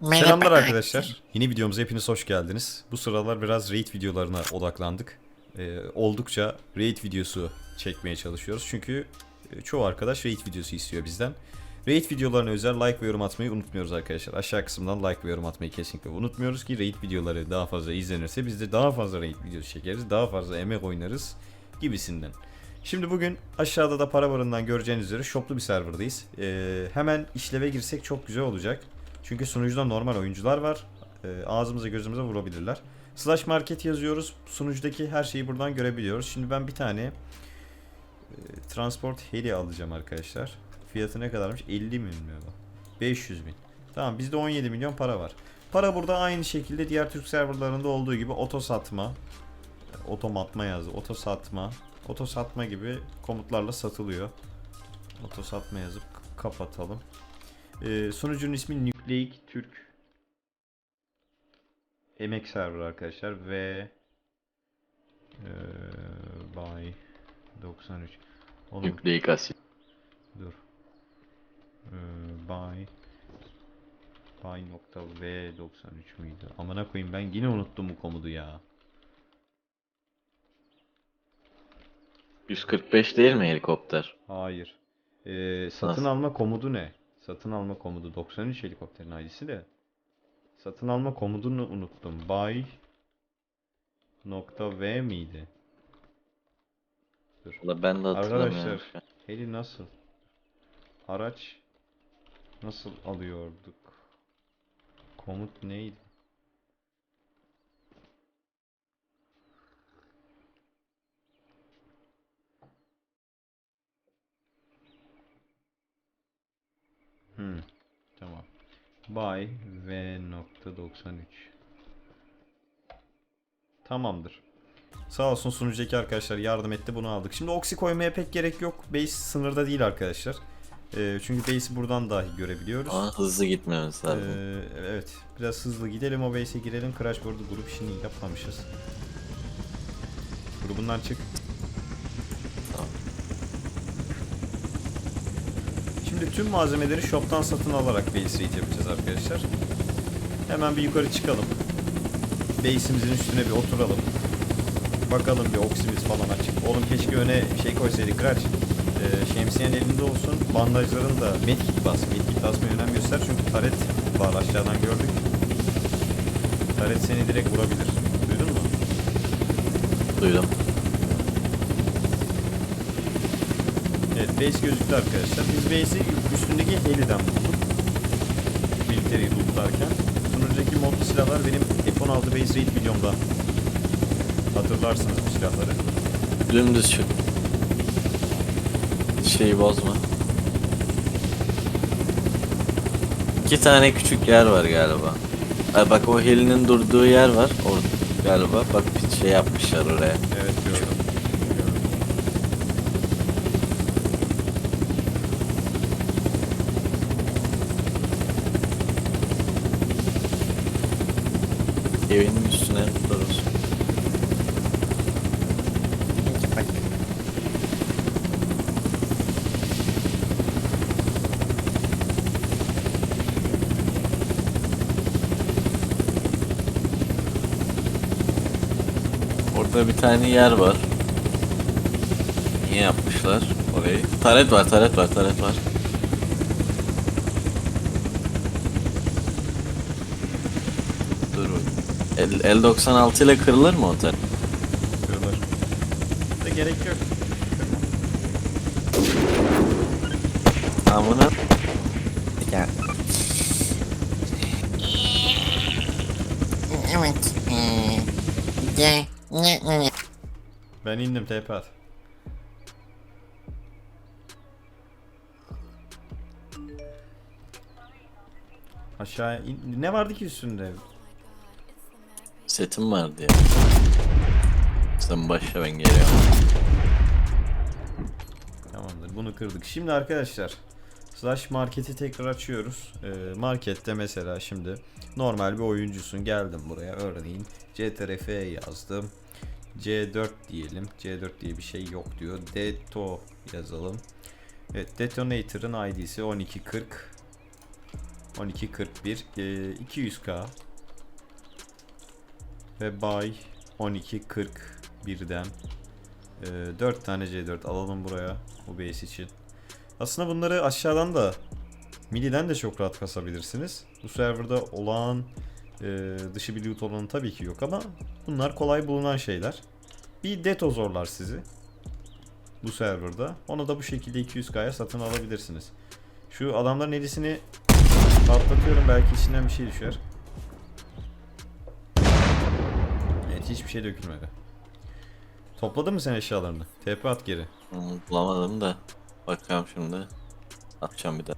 Merhaba Selamlar arkadaşlar. Yeni videomuza hepiniz hoş geldiniz. Bu sıralar biraz raid videolarına odaklandık. Ee, oldukça raid videosu çekmeye çalışıyoruz. Çünkü e, çoğu arkadaş raid videosu istiyor bizden. Raid videolarına özel like ve yorum atmayı unutmuyoruz arkadaşlar. Aşağı kısımdan like ve yorum atmayı kesinlikle unutmuyoruz ki raid videoları daha fazla izlenirse biz de daha fazla raid videosu çekeriz. Daha fazla emek oynarız gibisinden. Şimdi bugün aşağıda da para barından göreceğiniz üzere shoplu bir serverdayız. Ee, hemen işleve girsek çok güzel olacak. Çünkü sunucuda normal oyuncular var. Ee, ağzımıza gözümüze vurabilirler. Slash market yazıyoruz. Sunucudaki her şeyi buradan görebiliyoruz. Şimdi ben bir tane e, transport heli alacağım arkadaşlar. Fiyatı ne kadarmış? 50 milyon mu? 500 bin. Tamam bizde 17 milyon para var. Para burada aynı şekilde diğer Türk serverlarında olduğu gibi oto satma, otomatma yazdı. Oto satma, oto satma gibi komutlarla satılıyor. Oto satma yazıp kapatalım. Ee, sunucunun ismi Nükleik Türk Emek server arkadaşlar ve ee, by 93 Oğlum Nükleik asit. dur ee, by by nokta v 93 müydü? Amına koyayım ben yine unuttum bu komutu ya. 145 değil mi helikopter? Hayır. Ee, satın Nasıl? alma komutu ne? Satın alma komutu 93 helikopterin ID'si de. Satın alma komutunu unuttum. Buy nokta V miydi? Dur. Valla ben de hatırlamıyorum. Arkadaşlar heli nasıl? Araç nasıl alıyorduk? Komut neydi? Hmm, tamam. By V nokta 93. Tamamdır. Sağ olsun sunucudaki arkadaşlar yardım etti bunu aldık. Şimdi oksi koymaya pek gerek yok. Base sınırda değil arkadaşlar. Ee, çünkü base'i buradan dahi görebiliyoruz. Ama hızlı gitmemiz lazım. Ee, evet. Biraz hızlı gidelim o base'e girelim. Crash board'u grup işini yapmamışız. Grubundan çık. Şimdi tüm malzemeleri shop'tan satın alarak base yapacağız arkadaşlar. Hemen bir yukarı çıkalım. Base'imizin üstüne bir oturalım. Bakalım bir oksimiz falan açık. Oğlum keşke öne şey koysaydık Kıraç. Ee, şemsiyen elinde olsun. Bandajların da medkit bas. Medkit basmaya önem göster çünkü taret var aşağıdan gördük. Taret seni direkt vurabilir. Duydun mu? Duydum. Evet base gözüktü arkadaşlar. Biz base'i üstündeki heliden bulduk. Military lootlarken. Sunucudaki modlu silahlar benim F-16 base raid videomda. Hatırlarsınız bu silahları. Dümdüz şu. Şeyi bozma. İki tane küçük yer var galiba. Ay bak o helinin durduğu yer var orada galiba. Bak bir şey yapmışlar oraya. Evet. Gördüm. Evinin üstüne tutarız. Orada bir tane yer var. Niye yapmışlar orayı? Taret var, taret var, taret var. Dur. El, L96 ile kırılır mı o taret? Kırılır. Da gerek yok. Amına. Evet. Ne ne. Ben indim TP at. Aşağı in... Ne vardı ki üstünde? Setim vardı ya. Sen başla ben geliyorum. Tamamdır bunu kırdık. Şimdi arkadaşlar Slash marketi tekrar açıyoruz. Ee, markette mesela şimdi normal bir oyuncusun. Geldim buraya örneğin CTRF yazdım. C4 diyelim. C4 diye bir şey yok diyor. Deto yazalım. Evet detonator'ın ID'si 1240. 1241 e, 200k ve buy 1241'den e, 4 tane C4 alalım buraya bu base için. Aslında bunları aşağıdan da Midi'den de çok rahat kasabilirsiniz. Bu serverda olağan e, dışı bir loot olanı tabii ki yok ama bunlar kolay bulunan şeyler. Bir deto zorlar sizi bu serverda. Onu da bu şekilde 200k'ya satın alabilirsiniz. Şu adamların elisini patlatıyorum belki içinden bir şey düşer. Şey dökülmedi. Topladın mı sen eşyalarını? TP at geri. Hmm, Bulamadım da. Bakıyorum şimdi. Atacağım bir daha.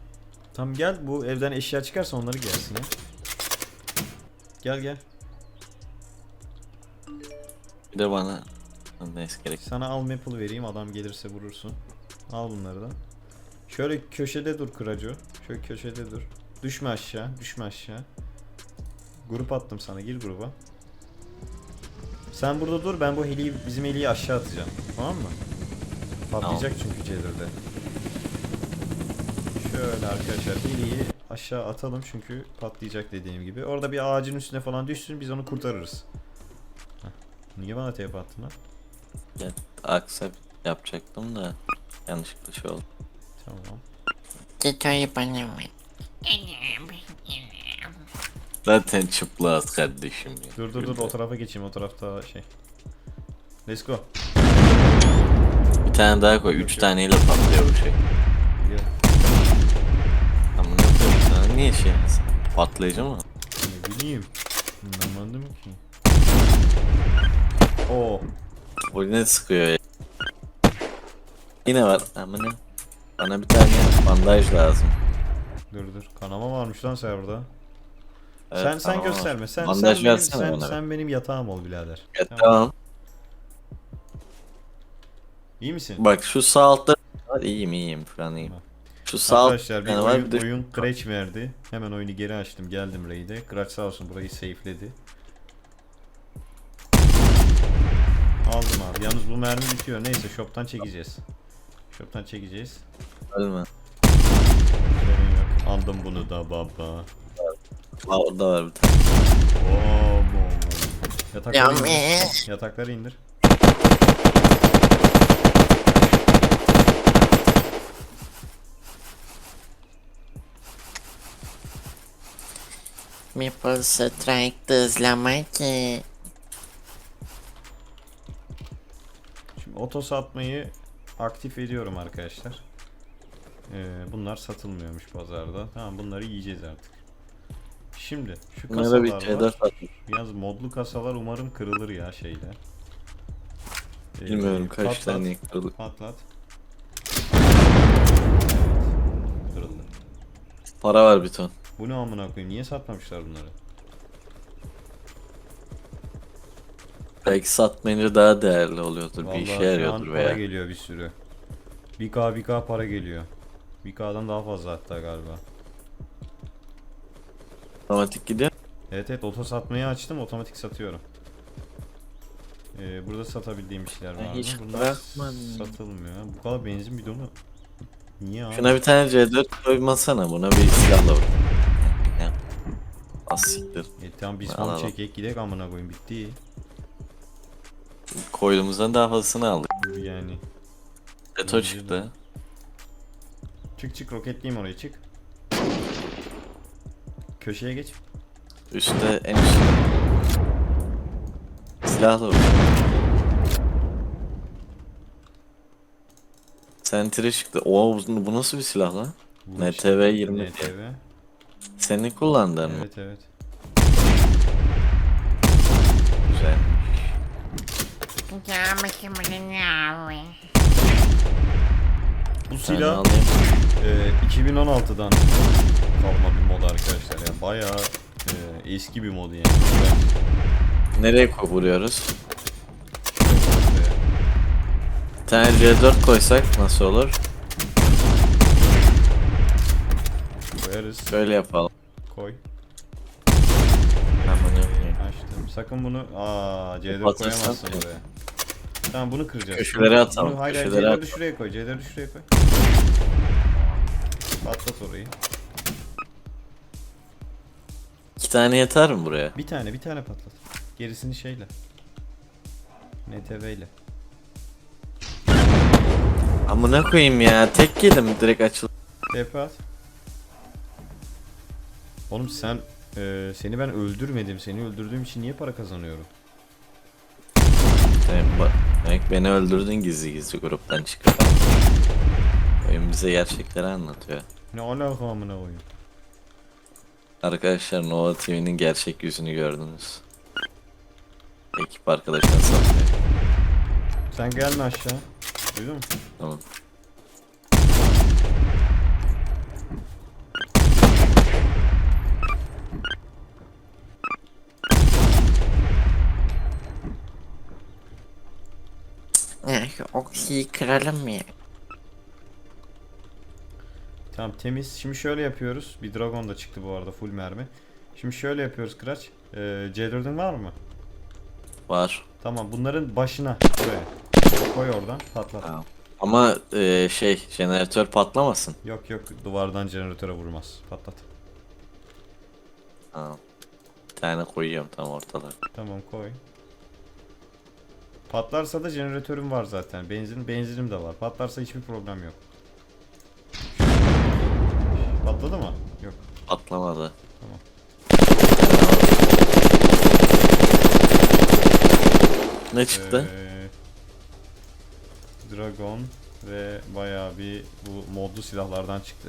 Tamam gel bu evden eşya çıkarsa onları gelsin ya. Gel gel. Bir de bana neyse gerek. Sana al maple vereyim adam gelirse vurursun. Al bunları da. Şöyle köşede dur Kıraco. Şöyle köşede dur. Düşme aşağı, düşme aşağı. Grup attım sana, gir gruba. Sen burada dur, ben bu heliyi, bizim heliyi aşağı atacağım. Tamam mı? Patlayacak çünkü çadırda. Şöyle arkadaşlar heliyi aşağı atalım çünkü patlayacak dediğim gibi. Orada bir ağacın üstüne falan düşsün biz onu kurtarırız. Heh. Niye bana TP attın lan? Accept yapacaktım da yanlışlıkla şey oldu. Tamam. Getoyu bana ver. Zaten çıplağız kardeşim ya. Dur dur dur o tarafa geçeyim o tarafta şey. Let's go. Bir tane daha koy. Üç taneyle patlıyor bu şey. Gel. Ama ne yapayım sana? Niye şey yapsın? Patlayıcı mı? Ne bileyim. Anlamadım ki. Oo. Bu ne sıkıyor ya? Yine var. Ama ne? Bana bir tane bandaj lazım. Dur dur. Kanama varmış lan serverda. Evet, sen sen tamam. gösterme. Sen bandaj sen benim, sen, bana. sen benim yatağım ol birader. Evet, Tamam. tamam. İyi misin? Bak şu sağ altta. İyiyim iyiyim falan iyiyim. Şu sağ Arkadaşlar bir oyun, bir de oyun crash verdi. Hemen oyunu geri açtım. Geldim raid'e. Crash sağ olsun burayı safe'ledi. Aldım abi. Yalnız bu mermi bitiyor. Neyse shop'tan çekeceğiz. Shop'tan çekeceğiz. ölme. Aldım bunu da baba. Aa, orada var bir tane. Oo. Yatakları Ya indir. Yatakları indir. Maple Strike hızlama ki. Şimdi oto satmayı aktif ediyorum arkadaşlar. Ee, bunlar satılmıyormuş pazarda. Tamam bunları yiyeceğiz artık. Şimdi şu Bunlara bir kasalar C4 var. atmış. Yalnız modlu kasalar umarım kırılır ya şeyde. Ee, Bilmiyorum kaç patlat, tane kırıldı. Patlat. Kırıldı. Para var bir ton. Bu ne amına koyayım? Niye satmamışlar bunları? Belki satmayınca daha değerli oluyordur. Vallahi bir işe yarıyordur para veya. geliyor bir sürü. 1K 1K para geliyor. 1K'dan daha fazla hatta galiba. Otomatik gidiyor. Evet evet oto satmayı açtım otomatik satıyorum. Ee, burada satabildiğim şeyler var hiç? Bunlar bırakmadım. satılmıyor. Bu kadar benzin bidonu niye abi? Şuna bir tane C4 koymasana. Buna bir silahla vur. Ya. Az siktir. E, tamam biz Al, al. çekek gidek amına koyayım bitti. Koyduğumuzdan daha fazlasını aldık. Yani. Beto Bence de. çıktı. Çık çık roketleyeyim oraya çık. Köşeye geç. Üstte en üstte. Silahla vur. Sentry çıktı. Oo bu, bu nasıl bir silah lan? Bu NTV 20. NTV. Senin kullandığın mı? Evet evet. Güzel. Ya bakayım ne abi. Bu silah e, 2016'dan kalma bir mod arkadaşlar. Yani bayağı e, eski bir mod yani. Nereye koy- vuruyoruz? Bir tane C4 koysak nasıl olur? Koyarız. Şöyle yapalım. Koy. Ben bunu yapayım. Açtım. Sakın bunu aa C4 Kapatırsan koyamazsın koy. buraya. Tamam bunu kıracağız. Köşelere atalım, Bunu, hayır, hayır, köşelere C4'ü at. şuraya koy. C4'ü şuraya koy. Patlat orayı. tane yeter mi buraya? Bir tane bir tane patlat. Gerisini şeyle. NTV ile. Amına koyayım ya. Tek yedim direkt açıl. TP at. Oğlum sen e, seni ben öldürmedim. Seni öldürdüğüm için niye para kazanıyorum? Demek, demek beni öldürdün gizli gizli gruptan çıkıp. Oyun bize gerçekleri anlatıyor. Ne alaka amına koyayım? Arkadaşlar Nova TV'nin gerçek yüzünü gördünüz. Ekip arkadaşlar satıyor. Sen gelme aşağı. Duydun mu? Tamam. Oksiyi kıralım mı ya? Tamam temiz. Şimdi şöyle yapıyoruz. Bir dragon da çıktı bu arada full mermi. Şimdi şöyle yapıyoruz Kıraç. Ee, C4'ün var mı? Var. Tamam bunların başına buraya. Koy oradan patlat. Tamam. Ama e, şey jeneratör patlamasın. Yok yok duvardan jeneratöre vurmaz. Patlat. Tamam. Bir tane koyuyorum tam ortalara. Tamam koy. Patlarsa da jeneratörüm var zaten. Benzin benzinim de var. Patlarsa hiçbir problem yok. Patladı mı? Yok. Patlamadı. Tamam. Ne çıktı? Ee, Dragon ve bayağı bir bu modlu silahlardan çıktı.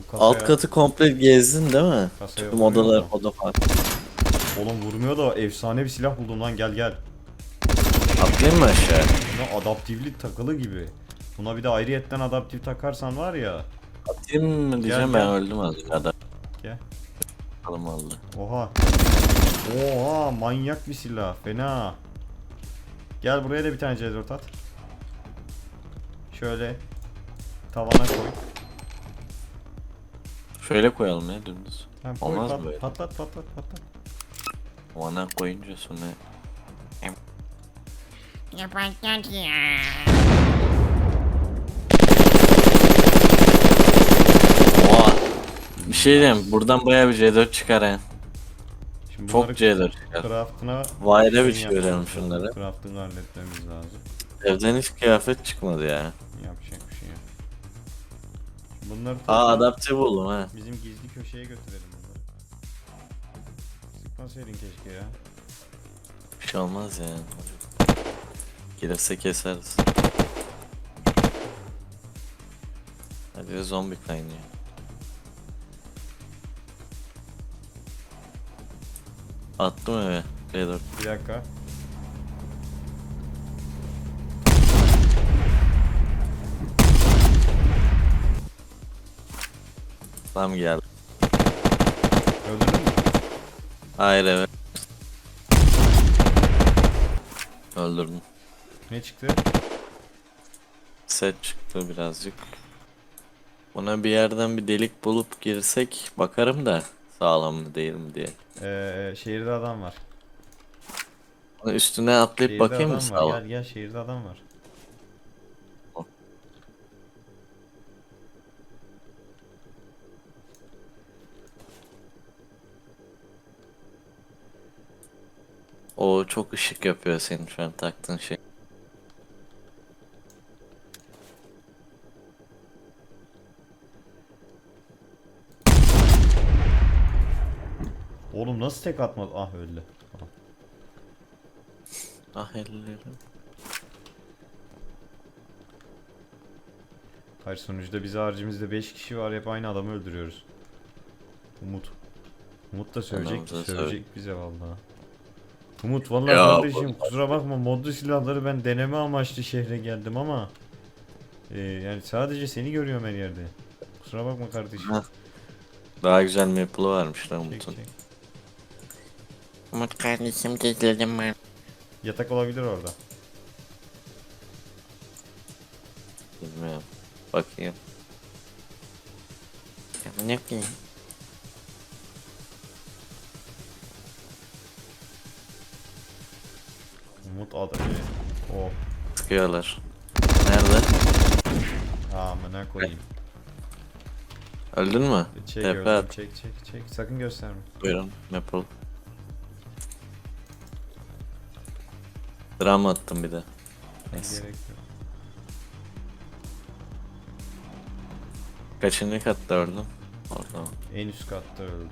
Bu kasaya- Alt katı komple gezdin değil mi? Tüm odalar oda falan. Oğlum vurmuyor da efsane bir silah buldum lan gel gel. Atlayayım mı aşağı? Buna adaptiflik takılı gibi. Buna bir de ayrıyetten adaptif takarsan var ya. Atayım mı diyeceğim Gel, ben gel. öldüm az kadar. Gel. Bakalım oldu. Oha. Oha manyak bir silah. Fena. Gel buraya da bir tane C4 at. Şöyle tavana koy. Şöyle koyalım ya dümdüz. Tamam, koy Olmaz pat- mı böyle? patlat patlat patlat. Ona koyunca sonra Ya patlat ya. Oha. Bir şey diyeyim buradan bayağı bir C4 çıkar ha. Şimdi Çok bunları C4 çıkar. craftına Wire'e bir şey yapmamız şunları. Craftını halletmemiz lazım. Evden hiç kıyafet çıkmadı ya. Yapacak bir şey yok. Bunları Aa adapte buldum ha. bizim gizli köşeye götürelim bunları. Sıkmasaydın keşke ya. Bir şey olmaz ya. Gelirse keseriz. Hadi zombi kaynıyor. Attım eve. C4. Bir dakika. Tam geldi. Öldürdün mü? Hayır evet. Öldürdüm. Ne çıktı? Set çıktı birazcık. Buna bir yerden bir delik bulup girsek bakarım da sağlam mı değil mi diye. Ee, şehirde adam var. Üstüne atlayıp Şehirde bakayım mı adam var. sağlam? Gel gel şehirde adam var. O çok ışık yapıyor senin şu an taktığın şey. Oğlum nasıl tek atmadı? Ah öldü. Ah ellerim. Hayır sonuçta biz harcımızda 5 kişi var hep aynı adamı öldürüyoruz. Umut. Umut da sövecek, Adamımıza sövecek bize vallahi. Umut vallahi Ya, kardeşim kusura bakma modlu silahları ben deneme amaçlı şehre geldim ama e, yani sadece seni görüyorum her yerde. Kusura bakma kardeşim. Ha, Daha güzel maple'ı varmış lan Umut'un. Umut kardeşim gizledim ben. Yatak olabilir orada. Bilmiyorum. Bakayım. Ya ne yapayım? Umut adı. O. Sıkıyorlar. Nerede? Amına koyayım. Öldün mü? Çek Tepe at. Çek çek çek. Sakın gösterme. Buyurun. Maple. Dram attım bir de. Neyse. Gerek yok. Kaçıncı katta öldüm? Orada mı? En üst katta öldü.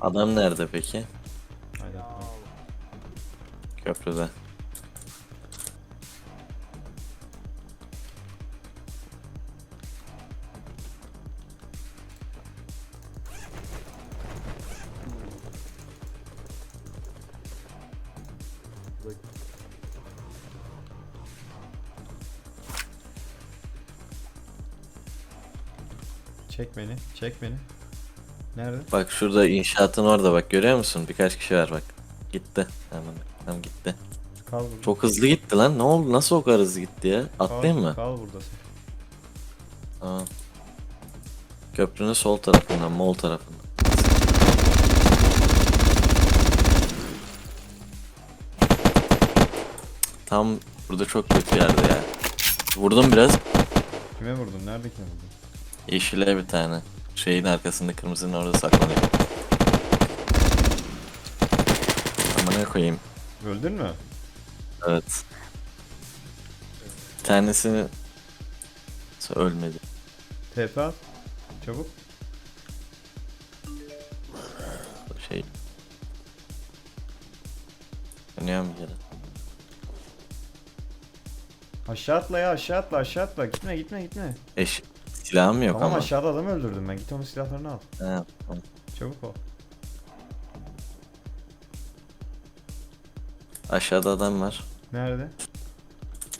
Adam nerede peki? Bakalım. Köprüde. Çek beni. Çek beni. Nerede? Bak şurada inşaatın orada bak görüyor musun? Birkaç kişi var bak. Gitti. Hemen. Tam gitti. Kal burada. Çok hızlı gitti lan. Ne oldu? Nasıl o kadar hızlı gitti ya? Atlayayım kal, mı? Kal burada sen. Tamam. Köprünün sol tarafından, mol tarafından. Tam burada çok kötü yerde ya. Vurdum biraz. Kime vurdun? Neredekine vurdun? Yeşile bir tane. Şeyin arkasında kırmızının orada saklanıyor. Ama ne koyayım? Öldün mü? Evet. Bir tanesini ölmedi. TP at. Çabuk. Şey. Dönüyorum bir kere. Aşağı atla ya aşağı atla aşağı atla. Gitme gitme gitme. Eş silahım yok Tamam ama. aşağıda adam öldürdüm ben. Git onun silahlarını al. Ha, tamam. Çabuk ol. Aşağıda adam var. Nerede?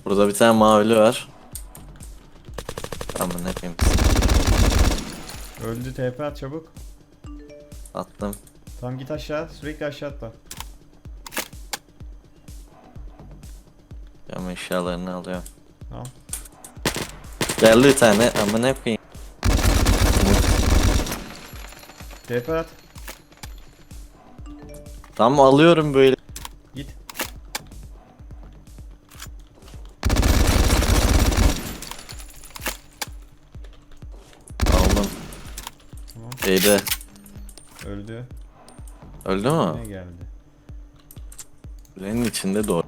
Burada bir tane mavili var. Ama ne yapayım? Öldü TP at çabuk. Attım. Tamam git aşağı. Sürekli aşağı atla. Ama eşyalarını alıyorum. Tamam. Geldi bir tane ama ne yapayım? TP at. Tam alıyorum böyle. Git. Aldım. Tamam. Şeyde. Öldü. Öldü mü? Ne geldi? Kulenin içinde doğru.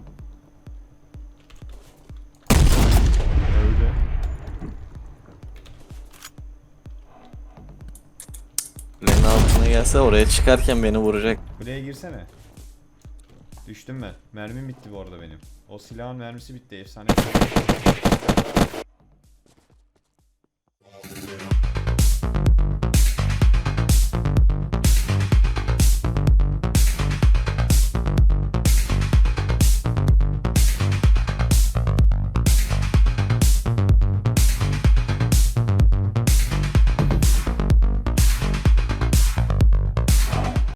Kulenin altına gelse oraya çıkarken beni vuracak. Kuleye girsene. Düştüm ben. Mermim bitti bu arada benim. O silahın mermisi bitti. Efsane.